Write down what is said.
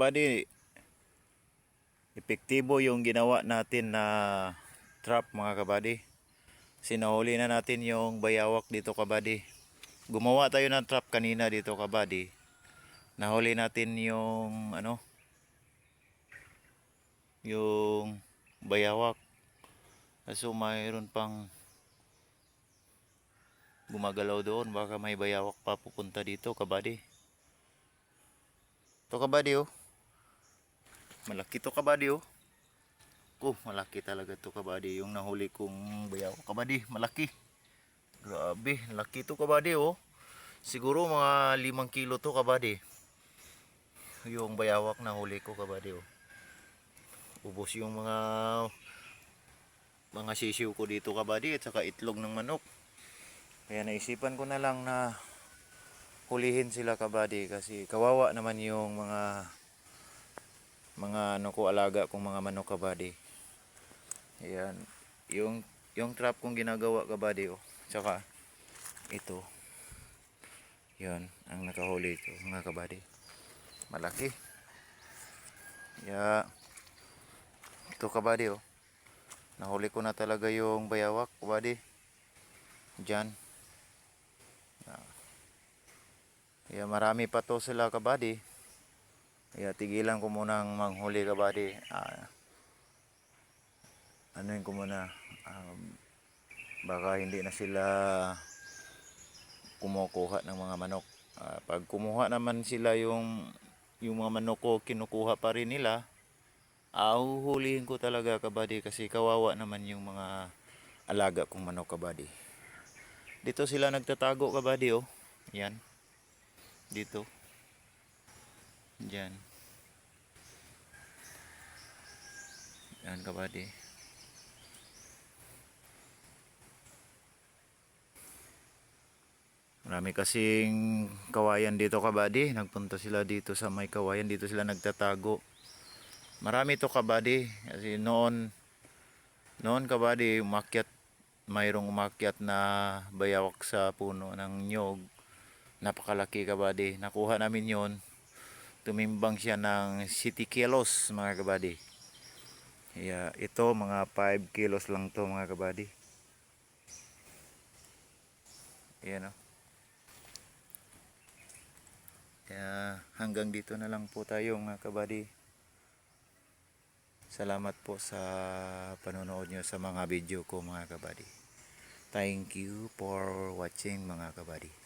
kabady, epektibo yung ginawa natin na trap mga kabady. Sinahuli na natin yung bayawak dito kabady. Gumawa tayo ng trap kanina dito kabady. Nahuli natin yung ano yung bayawak. So mayroon pang gumagalaw doon. Baka may bayawak pa pupunta dito kabady. Ito kabady oh. Malaki to kabady oh. Oh, malaki talaga to kabady. Yung nahuli kong bayaw kabady, malaki. Grabe, laki to kabady oh. Siguro mga 5 kilo to kabady. Yung bayawak na huli ko kabady oh. Ubos yung mga mga sisiw ko dito kabady at saka itlog ng manok. Kaya naisipan ko na lang na hulihin sila kabady kasi kawawa naman yung mga mga ano ko alaga kong mga manok kabady. Ayan. Yung yung trap kong ginagawa kabady oh. Tsaka ito. Yun, ang nakahuli ito mga kabady. Malaki. Ya. Ito kabady oh. Nahuli ko na talaga yung bayawak kabady. Diyan. Yeah. Marami pa to sila kabady. Kaya tigilan ko munang manghuli kabady. Ah, ano yun ko muna. Um, baka hindi na sila kumukuha ng mga manok. Ah, pag kumuha naman sila yung yung mga manok ko kinukuha pa rin nila. Ah, huhulihin ko talaga kabady kasi kawawa naman yung mga alaga kong manok kabady. Dito sila nagtatago kabady oh. Yan. Dito. Diyan. Yan kabady. Marami kasing kawayan dito kabady. Nagpunta sila dito sa may kawayan. Dito sila nagtatago. Marami to kabady. Kasi noon, noon kabady, umakyat, mayroong umakyat na bayawak sa puno ng nyog. Napakalaki kabady. Nakuha namin yon Tumimbang siya ng 70 kilos mga kabady. Kaya ito mga 5 kilos lang to mga kabady. Ayan o. Kaya hanggang dito na lang po tayo mga kabady. Salamat po sa panonood nyo sa mga video ko mga kabady. Thank you for watching mga kabady.